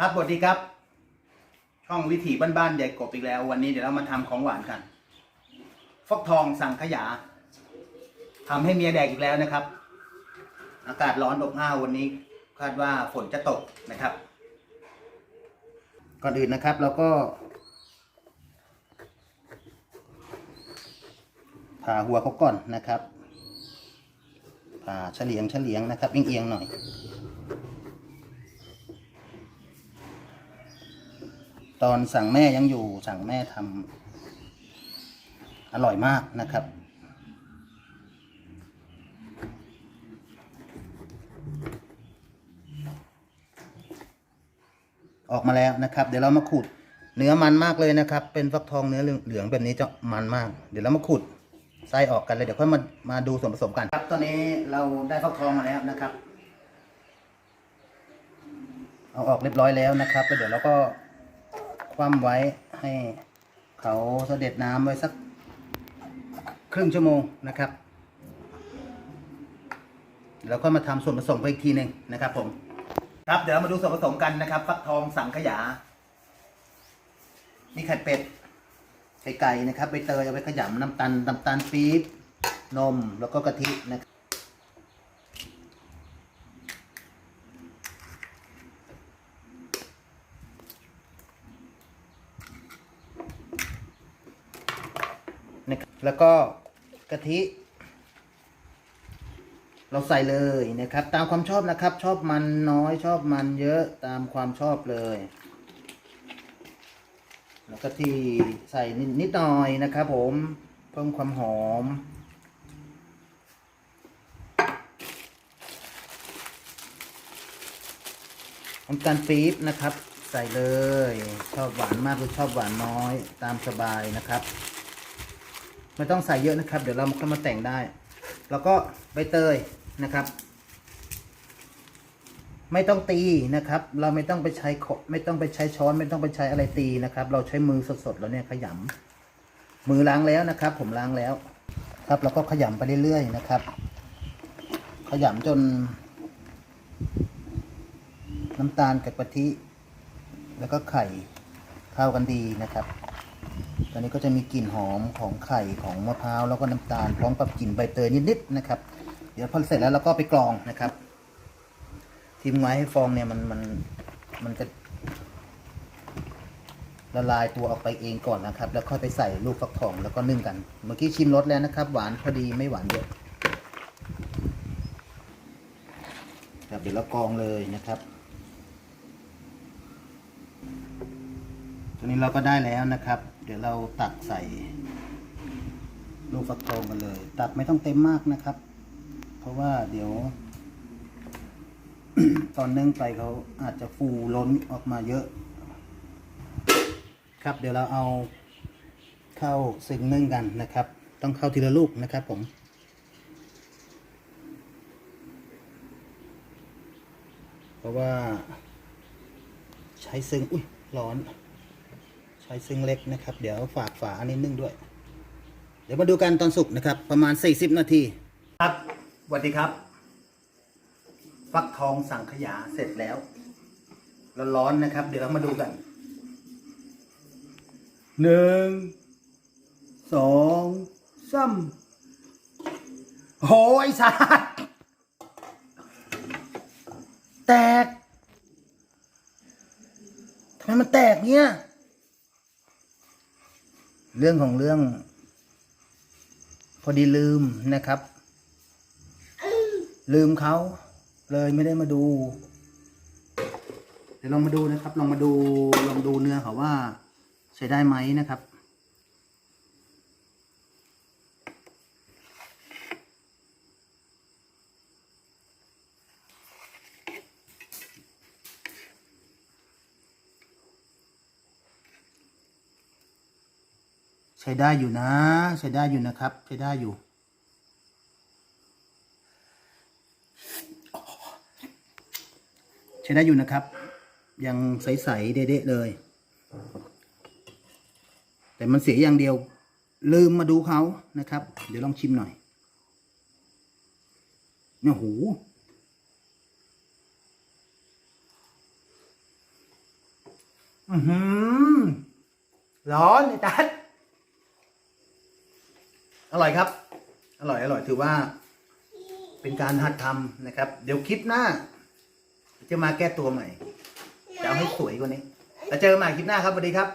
ครับสวัสดีครับ ช่องวิถีบ้านๆใหญ่กบอีกแล้ว วันนี้เดี๋ยวเรามาทำของหวานกัน ฟักทองสั่งขยาทำให้เมียแดกอีกแล้วนะครับ อากาศร้อนอบอ้าววันนี้ คาดว่าฝนจะตกนะครับ ก่อนอื่นนะครับ เราก็ผ่าหัวเขาก่อนนะครับผ่าเฉลียงเฉลียงนะครับเอียงๆหน่อย ตอนสั่งแม่ยังอยู่สั่งแม่ทำอร่อยมากนะครับ ออกมาแล้วนะครับ เดี๋ยวเรามาขูดเนื้อมันมากเลยนะครับ เป็นฟักทองเนื้อเหลืองแบบนี้จะมันมาก เดี๋ยวเรามาขูดไส้ออกกันเลยเดี๋ยวค่อยมามาดูส่วนผสมกันครับ ตอนนี้เราได้ฟักทองมาแล้วนะครับ เอาออกเรียบร้อยแล้วนะครับแล้วเดี๋ยวเราก็ คว่ำไว้ให้เขาเสด็จน้ำไว้สักครึ่งชั่วโมงนะครับ แล้วก็มาทำส่วนผสมไปอีกทีหนึ่งนะครับผม ครับเดี๋ยวมาดูส่วนผสมกันนะครับ ฟักทองสังขยานี่ไข่เป็ด ไข่ไก่นะครับใบเตยเอาไว้ขยำน้ำตาลน้ำตาลปี๊บนมแล้วก็กะทินะครับ นะครับ แล้วก็กะทิ เราใส่เลยนะครับ ตามความชอบนะครับ ชอบมันน้อยชอบมันเยอะตามความชอบเลย แล้วก็ที่ใส่นิดนิดหน่อยนะครับผมเพิ่มความหอมน้ำตาลปี๊บนะครับ ใส่เลย ชอบหวานมากหรือชอบหวานน้อยตามสบายนะครับ ไม่ต้องใส่เยอะนะครับ เดี๋ยวเราก็มาแต่งได้ แล้วก็ใบเตยนะครับ ไม่ต้องตีนะครับ เราไม่ต้องไปใช้ไม่ต้องไปใช้ช้อน ไม่ต้องไปใช้อะไรตีนะครับ เราใช้มือสดๆแล้วเนี่ยขยำมือล้างแล้วนะครับ ผมล้างแล้ว ครับแล้วก็ขยำไปเรื่อยๆนะครับ ขยำจน น้ำตาลกับกะทิแล้วก็ไข่เข้ากันดีนะครับ อนนี้ก็จะมีกลิ่นหอมของไข่ของมะพร้าวแล้วก็น้ำตาลพร้อมกับกลิ่นใบเตยนิดๆนะครับ เดี๋ยวพอเสร็จแล้วเราก็ไปกรองนะครับทิ้งไว้ให้ฟองเนี่ยมันมันมันจะละลายตัวออกไปเองก่อนนะครับ แล้วค่อยไปใส่ลูกฟักทองแล้วก็นึ่งกัน เมื่อกี้ชิมรสแล้วนะครับ หวานพอดีไม่หวานเยอะครับเดี๋ยวเรากรองเลยนะครับ ตอนนี้เราก็ได้แล้วนะครับ เดี๋ยวเราตักใส่ลูกฟักทองกันเลย ตักไม่ต้องเต็มมากนะครับ เพราะว่าเดี๋ยว ตอนนึ่งไปเขาอาจจะฟูล้นออกมาเยอะ ครับเดี๋ยวเราเอาเข้าซึ่งนึ่งกันนะครับ ต้องเข้าทีละลูกนะครับผมเพราะว่า ใช้ซึ่งอุ้ยร้อน ใช้ซึ่งเล็กนะครับ เดี๋ยวฝากฝาอันนี้นึ่งด้วย เดี๋ยวมาดูกันตอนสุกนะครับ ประมาณ 40 นาที ครับสวัสดีครับ ฟักทองสังขยาเสร็จแล้วร้อนๆนะครับ เดี๋ยวเรามาดูกันหนึ่งสองสามโอ้ยสัตว์แตกทำไมมันแตกเนี่ย เรื่องของเรื่อง พอดีลืมนะครับ ลืมเขาเลยไม่ได้มาดู เดี๋ยวลองมาดูนะครับ ลองมาดูลองดูเนื้อเขาว่า ใช้ได้ไหมนะครับ ใช้ได้อยู่นะ ใช้ได้อยู่นะครับ ใช้ได้อยู่ ใช้ได้อยู่นะครับ ยังใสๆเด๊ะๆเลย แต่มันเสียอย่างเดียว ลืมมาดูเขานะครับ เดี๋ยวลองชิมหน่อยเนี่ยหูอือหือร้อนไอ้ตัด อร่อยครับ อร่อยอร่อยถือว่า เป็นการหัดทำนะครับ เดี๋ยวคลิปหน้า จะมาแก้ตัวใหม่ จะเอาให้สวยกว่านี้แล้วเจอกันใหม่คลิปหน้าครับสวัสดีครับ